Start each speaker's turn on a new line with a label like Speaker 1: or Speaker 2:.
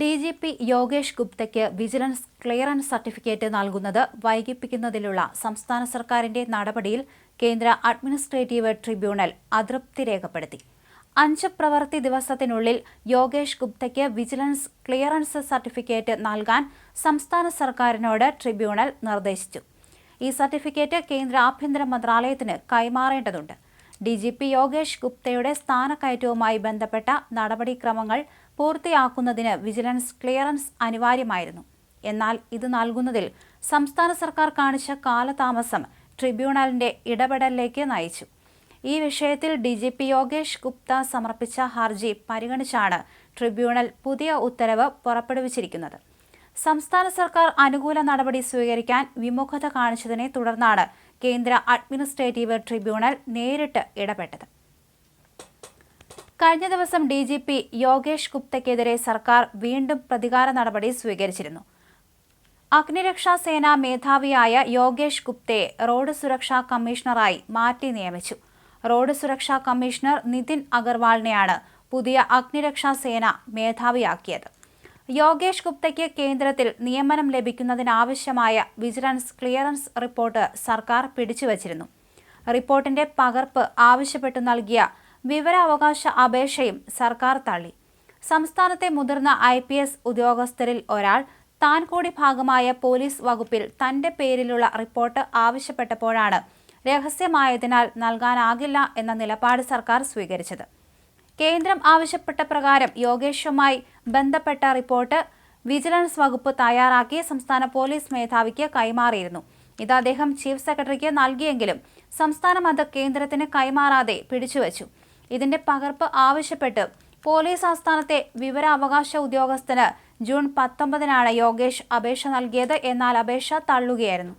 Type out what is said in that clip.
Speaker 1: D G P Yogesh ഗുപ്തയ്ക്ക് vigilance clearance certificate നൽകുന്നത് വൈകിപ്പിക്കുന്നതിലുള്ള സംസ്ഥാന സർക്കാരിന്റെ നടപടിയിൽ കേന്ദ്ര അഡ്മിനിസ്ട്രേറ്റീവ് ട്രിബ്യൂണൽ അതൃപ്തി രേഖപ്പെടുത്തി. അഞ്ച് പ്രവൃത്തി ദിവസത്തിനുള്ളിൽ യോഗേഷ് ഗുപ്തയ്ക്ക് വിജിലൻസ് ക്ലിയറൻസ് സർട്ടിഫിക്കറ്റ് നൽകാൻ സംസ്ഥാന സർക്കാരിനോട് ട്രിബ്യൂണൽ നിർദ്ദേശിച്ചു. ഈ സർട്ടിഫിക്കറ്റ് കേന്ദ്ര ആഭ്യന്തര മന്ത്രാലയത്തിന് കൈമാറേണ്ടതുണ്ട്. ഡി ജി പി യോഗേഷ് ഗുപ്തയുടെ സ്ഥാനക്കയറ്റവുമായി ബന്ധപ്പെട്ട നടപടിക്രമങ്ങൾ പൂർത്തിയാക്കുന്നതിന് വിജിലൻസ് ക്ലിയറൻസ് അനിവാര്യമായിരുന്നു. എന്നാൽ ഇത് നൽകുന്നതിൽ സംസ്ഥാന സർക്കാർ കാണിച്ച കാലതാമസം ട്രിബ്യൂണലിന്റെ ഇടപെടലിലേക്ക് നയിച്ചു. ഈ വിഷയത്തിൽ D G P Yogesh Gupta സമർപ്പിച്ച ഹർജി പരിഗണിച്ചാണ് ട്രിബ്യൂണൽ പുതിയ ഉത്തരവ് പുറപ്പെടുവിച്ചിരിക്കുന്നത്. സംസ്ഥാന സർക്കാർ അനുകൂല നടപടി സ്വീകരിക്കാൻ വിമുഖത കാണിച്ചതിനെ തുടർന്നാണ് കേന്ദ്ര അഡ്മിനിസ്ട്രേറ്റീവ് ട്രിബ്യൂണൽ നേരിട്ട് ഇടപെട്ടത്. കഴിഞ്ഞ ദിവസം ഡി ജി പി യോഗേഷ് ഗുപ്തയ്ക്കെതിരെ സർക്കാർ വീണ്ടും പ്രതികാര നടപടി സ്വീകരിച്ചിരുന്നു. അഗ്നിരക്ഷാ സേനാ മേധാവിയായ യോഗേഷ് ഗുപ്തയെ റോഡ് സുരക്ഷാ കമ്മീഷണറായി മാറ്റി നിയമിച്ചു. റോഡ് സുരക്ഷാ കമ്മീഷണർ നിതിൻ അഗർവാളിനെയാണ് പുതിയ അഗ്നിരക്ഷാ സേന മേധാവിയാക്കിയത്. യോഗേഷ് ഗുപ്തയ്ക്ക് കേന്ദ്രത്തിൽ നിയമനം ലഭിക്കുന്നതിനാവശ്യമായ വിജിലൻസ് ക്ലിയറൻസ് റിപ്പോർട്ട് സർക്കാർ പിടിച്ചുവച്ചിരുന്നു. റിപ്പോർട്ടിന്റെ പകർപ്പ് ആവശ്യപ്പെട്ടു നൽകിയ വിവരാവകാശ അപേക്ഷയും സർക്കാർ തള്ളി. സംസ്ഥാനത്തെ മുതിർന്ന ഐ പി എസ് ഉദ്യോഗസ്ഥരിൽ ഒരാൾ താൻ കൂടി ഭാഗമായ പോലീസ് വകുപ്പിൽ തന്റെ പേരിലുള്ള റിപ്പോർട്ട് ആവശ്യപ്പെട്ടപ്പോഴാണ് രഹസ്യമായതിനാൽ നൽകാനാകില്ല എന്ന നിലപാട് സർക്കാർ സ്വീകരിച്ചത്. കേന്ദ്രം ആവശ്യപ്പെട്ട പ്രകാരം യോഗേഷുമായി ബന്ധപ്പെട്ട റിപ്പോർട്ട് വിജിലൻസ് വകുപ്പ് തയ്യാറാക്കി സംസ്ഥാന പോലീസ് മേധാവിക്ക് കൈമാറിയിരുന്നു. ഇത് അദ്ദേഹം ചീഫ് സെക്രട്ടറിക്ക് നൽകിയെങ്കിലും സംസ്ഥാനം അത് കേന്ദ്രത്തിന് കൈമാറാതെ പിടിച്ചുവച്ചു. ഇതിന്റെ പകർപ്പ് ആവശ്യപ്പെട്ട് പോലീസ് ആസ്ഥാനത്തെ വിവരാവകാശ ഉദ്യോഗസ്ഥന് ജൂൺ പത്തൊമ്പതിനാണ് യോഗേഷ് അപേക്ഷ നൽകിയത്. എന്നാൽ അപേക്ഷ തള്ളുകയായിരുന്നു.